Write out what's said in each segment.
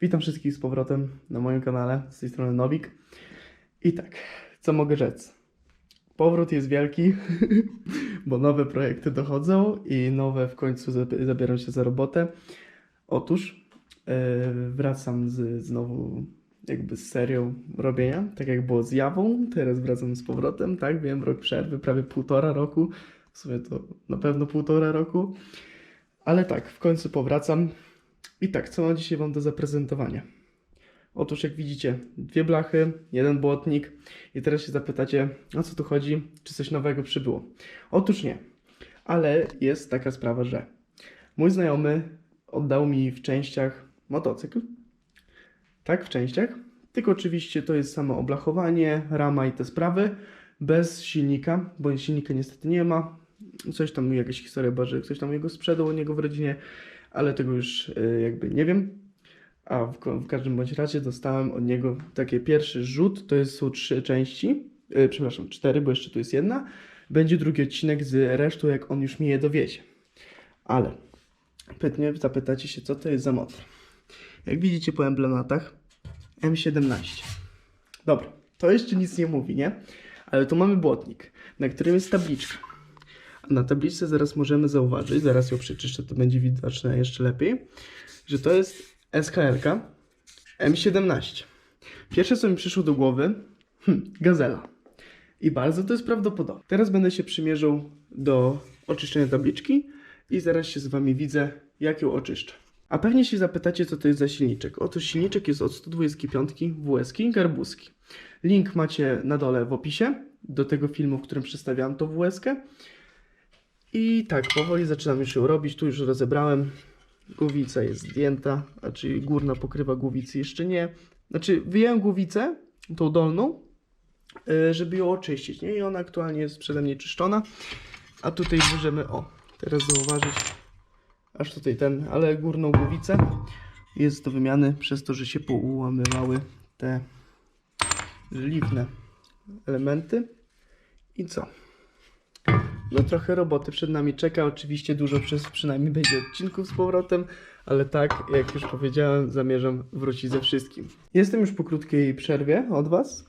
Witam wszystkich z powrotem na moim kanale, z tej strony Nowik. I tak, co mogę rzec? Powrót jest wielki, bo nowe projekty dochodzą i nowe w końcu zab- zabieram się za robotę. Otóż e, wracam z, znowu jakby z serią robienia, tak jak było z Jawą, teraz wracam z powrotem, tak, wiem, rok przerwy, prawie półtora roku, w sumie to na pewno półtora roku, ale tak, w końcu powracam. I tak, co mam dzisiaj Wam do zaprezentowania? Otóż, jak widzicie, dwie blachy, jeden błotnik. I teraz się zapytacie, o co tu chodzi? Czy coś nowego przybyło? Otóż nie. Ale jest taka sprawa, że mój znajomy oddał mi w częściach motocykl. Tak, w częściach. Tylko oczywiście to jest samo oblachowanie, rama i te sprawy. Bez silnika, bo silnika niestety nie ma. Coś tam, jakaś historia była, że ktoś tam jego sprzedał u niego w rodzinie ale tego już y, jakby nie wiem. A w, w każdym bądź razie dostałem od niego taki pierwszy rzut, to jest, są trzy części, y, przepraszam, cztery, bo jeszcze tu jest jedna. Będzie drugi odcinek z resztą, jak on już mi je dowiezie. Ale pewnie zapytacie się, co to jest za motor. Jak widzicie po emblematach, M17. Dobra, to jeszcze nic nie mówi, nie? Ale tu mamy błotnik, na którym jest tabliczka. Na tabliczce zaraz możemy zauważyć, zaraz ją przeczyszczę, to będzie widoczne jeszcze lepiej, że to jest SKL M17. Pierwsze co mi przyszło do głowy, hmm, gazela. I bardzo to jest prawdopodobne. Teraz będę się przymierzał do oczyszczenia tabliczki i zaraz się z Wami widzę, jak ją oczyszczę. A pewnie się zapytacie, co to jest za silniczek. Otóż silniczek jest od 125 WSK Garbuski. Link macie na dole w opisie do tego filmu, w którym przedstawiam to WSK. I tak, powoli zaczynam już ją robić. Tu już rozebrałem. Głowica jest zdjęta, a czyli górna pokrywa głowicy jeszcze nie. Znaczy, wyjąłem głowicę, tą dolną, y, żeby ją oczyścić, nie? I ona aktualnie jest przeze mnie czyszczona. A tutaj możemy, o, teraz zauważyć, aż tutaj ten, ale górną głowicę jest do wymiany przez to, że się poułamywały te żeliwne elementy. I co? No trochę roboty przed nami czeka, oczywiście dużo przez przynajmniej będzie odcinków z powrotem, ale tak, jak już powiedziałem, zamierzam wrócić ze wszystkim. Jestem już po krótkiej przerwie od Was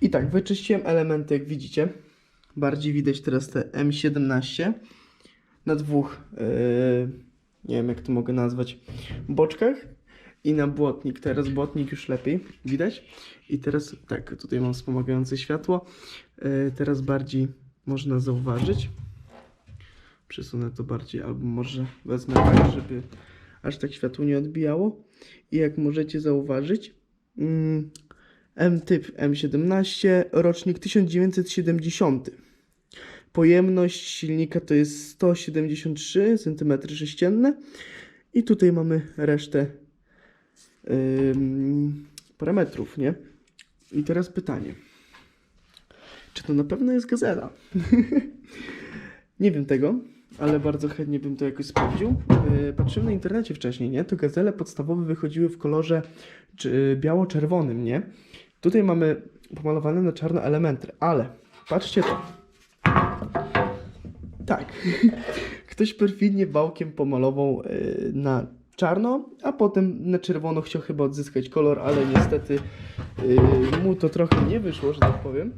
i tak, wyczyściłem elementy, jak widzicie. Bardziej widać teraz te M17 na dwóch, yy, nie wiem jak to mogę nazwać, boczkach i na błotnik. Teraz błotnik już lepiej widać. I teraz tak, tutaj mam wspomagające światło. Yy, teraz bardziej można zauważyć. Przesunę to bardziej, albo może wezmę tak, żeby aż tak światło nie odbijało. I jak możecie zauważyć, mm, M-typ M17, rocznik 1970. Pojemność silnika to jest 173 cm3 i tutaj mamy resztę ym, parametrów, nie? I teraz pytanie. Czy to na pewno jest gazela? nie wiem tego, ale bardzo chętnie bym to jakoś sprawdził. Yy, patrzyłem na internecie wcześniej, nie? To gazele podstawowe wychodziły w kolorze biało-czerwonym, nie? Tutaj mamy pomalowane na czarno elementy, ale patrzcie to. Tak. Ktoś perfidnie bałkiem pomalował yy, na czarno, a potem na czerwono chciał chyba odzyskać kolor, ale niestety yy, mu to trochę nie wyszło, że tak powiem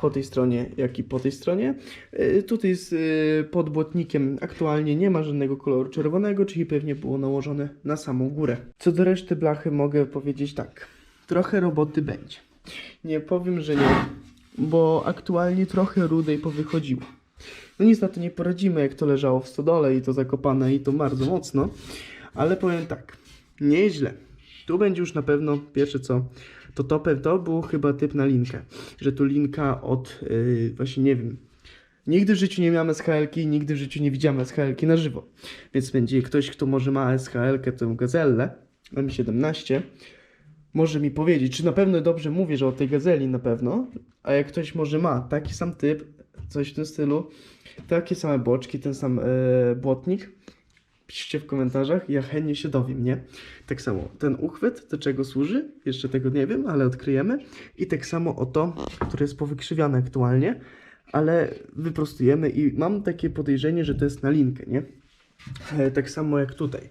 po tej stronie, jak i po tej stronie. Yy, Tutaj z yy, pod błotnikiem aktualnie nie ma żadnego koloru czerwonego, czyli pewnie było nałożone na samą górę. Co do reszty blachy mogę powiedzieć tak. Trochę roboty będzie. Nie powiem, że nie, bo aktualnie trochę rudej powychodziło. No nic na to nie poradzimy, jak to leżało w stodole i to zakopane i to bardzo mocno, ale powiem tak, nieźle. Tu będzie już na pewno pierwsze co, to topem to był chyba typ na linkę, że tu linka od, yy, właśnie nie wiem, nigdy w życiu nie miałem SHL-ki, nigdy w życiu nie widziałem SHL-ki na żywo, więc będzie ktoś, kto może ma SHL-kę, tę gazellę, M17, może mi powiedzieć, czy na pewno dobrze mówię, że o tej gazeli na pewno, a jak ktoś może ma taki sam typ, coś w tym stylu, takie same boczki, ten sam e, błotnik, piszcie w komentarzach, ja chętnie się dowiem, nie? Tak samo, ten uchwyt, do czego służy, jeszcze tego nie wiem, ale odkryjemy. I tak samo o to, które jest powykrzywiane aktualnie, ale wyprostujemy i mam takie podejrzenie, że to jest na linkę, nie? E, tak samo jak tutaj.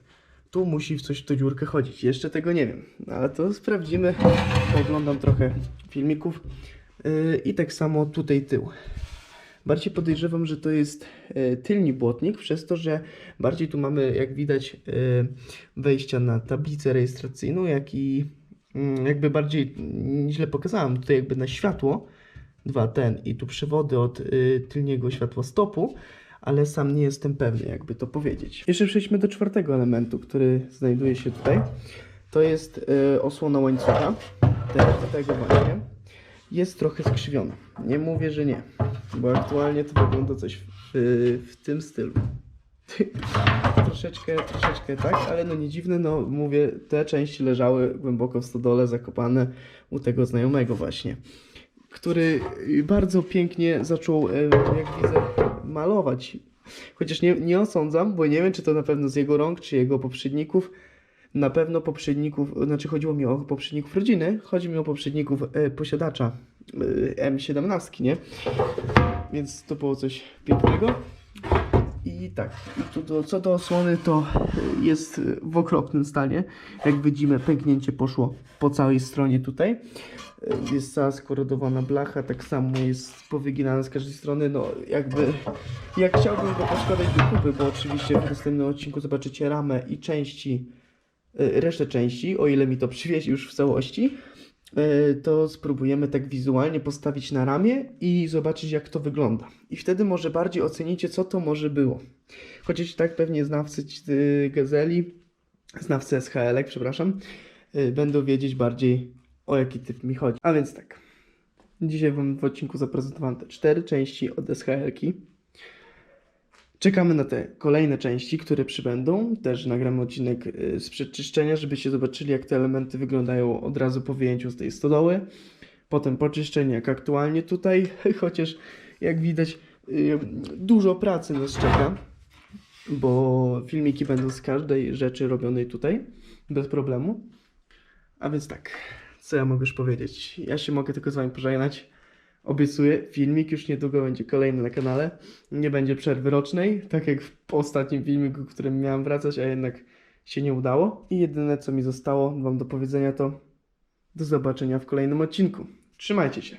tu musi w coś w tą dziurkę chodzić. Jeszcze tego nie wiem, no, ale to sprawdzimy. Oglądam trochę filmików yy, i tak samo tutaj tył. Bardziej podejrzewam, że to jest e, tylni błotnik, przez to, że bardziej tu mamy, jak widać, e, wejścia na tablicę rejestracyjną, jak i mm, jakby bardziej źle pokazałem, tutaj jakby na światło, dwa ten i tu przewody od y, tylniego światłostopu, ale sam nie jestem pewny, jakby to powiedzieć. Jeszcze przejdźmy do czwartego elementu, który znajduje się tutaj. To jest osłona łańcucha, te- tego właśnie. Jest trochę skrzywiona. Nie mówię, że nie, bo aktualnie to wygląda coś w, w tym stylu. troszeczkę, troszeczkę tak, ale no nie dziwne, no mówię, te części leżały głęboko w stodole, zakopane u tego znajomego właśnie, który bardzo pięknie zaczął, e, jak widzę, malować. Chociaż nie, nie osądzam, bo nie wiem, czy to na pewno z jego rąk, czy jego poprzedników. Na pewno poprzedników, znaczy chodziło mi o poprzedników rodziny, chodzi mi o poprzedników e, posiadacza e, M17, nie? Więc to było coś pięknego. I tak, tu do, co do osłony, to jest w okropnym stanie. Jak widzimy, pęknięcie poszło po całej stronie tutaj. Y, Jest cała skorodowana blacha, tak samo jest powyginana z każdej strony. No, jakby, jak chciałbym go poskładać do kupy, bo oczywiście w następnym odcinku zobaczycie ramę i części, resztę części, o ile mi to przywiezie już w całości, y, to spróbujemy tak wizualnie postawić na ramię i zobaczyć jak to wygląda. I wtedy może bardziej ocenicie co to może było. Chociaż tak pewnie znawcy y, Gazeli, znawcy SHL, przepraszam, y, będą wiedzieć bardziej o jaki typ mi chodzi. A więc tak. Dzisiaj Wam w odcinku zaprezentowałem te cztery części od SHL-ki. Czekamy na te kolejne części, które przybędą. Też nagramy odcinek y, z przeczyszczenia, żebyście zobaczyli, jak te elementy wyglądają od razu po wyjęciu z tej stodoły. Potem poczyszczenie, jak aktualnie tutaj, chociaż jak widać, y, dużo pracy nas czeka, bo filmiki będą z każdej rzeczy robionej tutaj, bez problemu. A więc tak, co ja mogę już powiedzieć? Ja się mogę tylko z Wami pożegnać. Obiecuję, filmik już niedługo będzie kolejny na kanale. Nie będzie przerwy rocznej, tak jak w ostatnim filmiku, którym miałem wracać, a jednak się nie udało. I jedyne co mi zostało Wam do powiedzenia to do zobaczenia w kolejnym odcinku. Trzymajcie się.